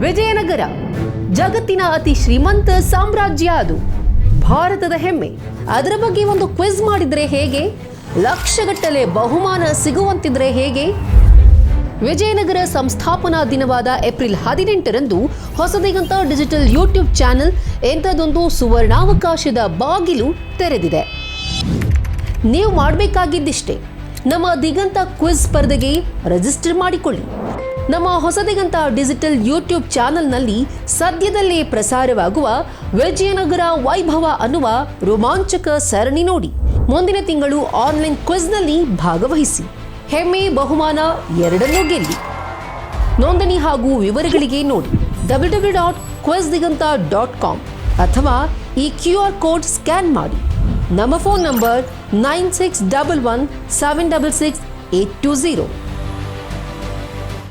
ವಿಜಯನಗರ. ಜಗತ್ತಿನ ಅತಿ ಶ್ರೀಮಂತ ಸಾಮ್ರಾಜ್ಯ ಅದು. ಭಾರತದ ಹೆಮ್ಮೆ. ಅದರ ಬಗ್ಗೆ ಒಂದು ಕ್ವಿಜ್ ಮಾಡಿದ್ರೆ ಹೇಗೆ? ಲಕ್ಷಗಟ್ಟಲೆ ಬಹುಮಾನ ಸಿಗುವಂತಿದ್ರೆ ಹೇಗೆ? ವಿಜಯನಗರ ಸಂಸ್ಥಾಪನಾ ದಿನವಾದ ಏಪ್ರಿಲ್ ಹದಿನೆಂಟರಂದು ಹೊಸದಿಗಂತ ಡಿಜಿಟಲ್ ಯೂಟ್ಯೂಬ್ ಚಾನೆಲ್ ಎಂಥದೊಂದು ಸುವರ್ಣಾವಕಾಶದ ಬಾಗಿಲು ತೆರೆದಿದೆ. ನೀವು ಮಾಡಬೇಕಾಗಿದ್ದಿಷ್ಟೇ. ನಮ್ಮ ದಿಗಂತ ಕ್ವಿಜ್ ಸ್ಪರ್ಧೆಗೆ ರಿಜಿಸ್ಟರ್ ಮಾಡಿಕೊಳ್ಳಿ. ನಮ್ಮ ಹೊಸದಿಗಂತ ಡಿಜಿಟಲ್ ಯೂಟ್ಯೂಬ್ ಚಾನೆಲ್ನಲ್ಲಿ ಸದ್ಯದಲ್ಲೇ ಪ್ರಸಾರವಾಗುವ ವಿಜಯನಗರ ವೈಭವ ಅನ್ನುವ ರೋಮಾಂಚಕ ಸರಣಿ ನೋಡಿ. ಮುಂದಿನ ತಿಂಗಳು ಆನ್ಲೈನ್ ಕ್ವಿಜ್ನಲ್ಲಿ ಭಾಗವಹಿಸಿ. ಹೆಮ್ಮೆ, ಬಹುಮಾನ ಎರಡನ್ನೂ ಗೆಲ್ಲಿ. ನೋಂದಣಿ ಹಾಗೂ ವಿವರಗಳಿಗೆ ನೋಡಿ. W W dot dot com ಅಥವಾ ಈ ಕ್ಯೂ ಆರ್ ಕೋಡ್ ಸ್ಕ್ಯಾನ್ ಮಾಡಿ. ನಮ್ಮ phone number nine six double one seven double six eight two zero.